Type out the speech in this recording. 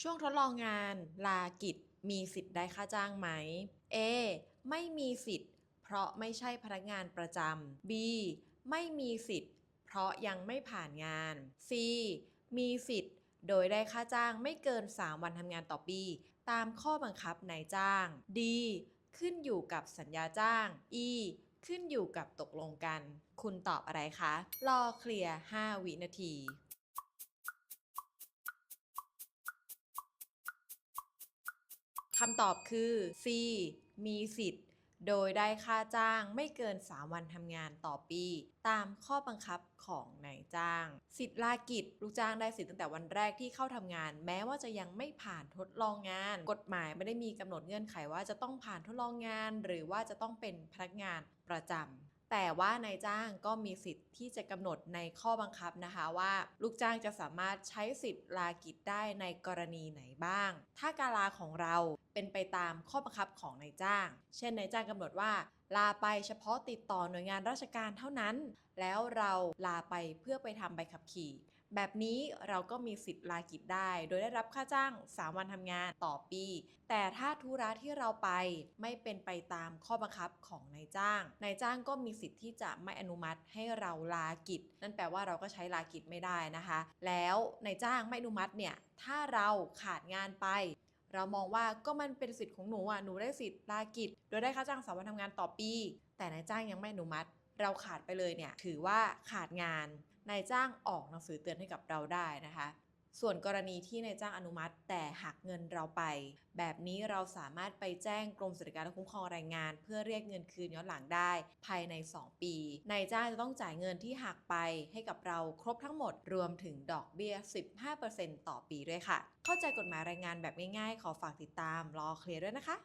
ช่วงทดลองงานลากิจมีสิทธิ์ได้ค่าจ้างไหม A ไม่มีสิทธิ์ เพราะไม่ใช่พนักงานประจำ B ไม่มีสิทธิ์ เพราะยังไม่ผ่านงาน C มีสิทธิ์ โดยได้ค่าจ้างไม่เกิน 3 วันทำงานต่อปี ตามข้อบังคับนายจ้าง D ขึ้นอยู่กับสัญญาจ้าง E ขึ้นอยู่กับตกลงกัน คุณตอบอะไรคะ รอเคลียร์ 5 วินาทีำตอบคือ C มีสิทธิ์ โดยได้ค่าจ้างไม่เกิน 3 วันทำงานต่อปี ตามข้อบังคับของนายจ้าง สิทธิ์ลากิจ ลูกจ้างได้สิทธิ์ตั้งแต่วันแรกที่เข้าทำงาน แม้ว่าจะยังไม่ผ่านทดลองงาน กฎหมายไม่ได้มีกำหนดเงื่อนไขว่าจะต้องผ่านทดลองงาน หรือว่าจะต้องเป็นพนักงานประจำ แต่ว่านายจ้างก็มีสิทธิ์ที่จะกำหนดในข้อบังคับนะคะว่า ลูกจ้างจะสามารถใช้สิทธิ์ลากิจได้ในกรณีไหนบ้าง ถ้าการลาของเราเป็นไปตามข้อบังคับของนายจ้าง เช่นนายจ้างกำหนดว่าลาไปเฉพาะติดต่อหน่วยงานราชการเท่านั้น แล้วเราลาไปเพื่อไปทำใบขับขี่ แบบนี้เราก็มีสิทธิ์ลากิจได้ โดยได้รับค่าจ้าง 3 วันทำงานต่อปี แต่ถ้าธุระที่เราไปไม่เป็นไปตามข้อบังคับของนายจ้าง นายจ้างก็มีสิทธิ์ที่จะไม่อนุมัติให้เราลากิจ นั่นแปลว่าเราก็ใช้ลากิจไม่ได้นะคะ แล้วนายจ้างไม่อนุมัติเนี่ย ถ้าเราขาดงานไป เรามองว่าก็มันเป็นสิทธิ์ของหนูอะหนูได้สิทธิ์ลากิจ โดยได้ค่าจ้างสามวันทำงานต่อปี แต่นายจ้างยังไม่อนุมัติ เราขาดไปเลยเนี่ยถือว่าขาดงานนายจ้างออกหนังสือเตือนให้กับเราได้นะคะ ส่วนกรณีที่นายจ้างอนุมัติ แต่หักเงินเราไป แบบนี้เราสามารถไปแจ้งกรมสวัสดิการและคุ้มครองแรงงาน เพื่อเรียกเงินคืนย้อนหลังได้ ภายใน 2 ปีนายจ้างจะต้องจ่ายเงินที่หักไปให้กับเราครบทั้งหมดรวมถึงดอกเบี้ย 15%ต่อปีด้วยค่ะ เข้าใจกฎหมายแรงงานแบบง่ายๆ ขอฝากติดตามรอเคลียร์ด้วยนะคะ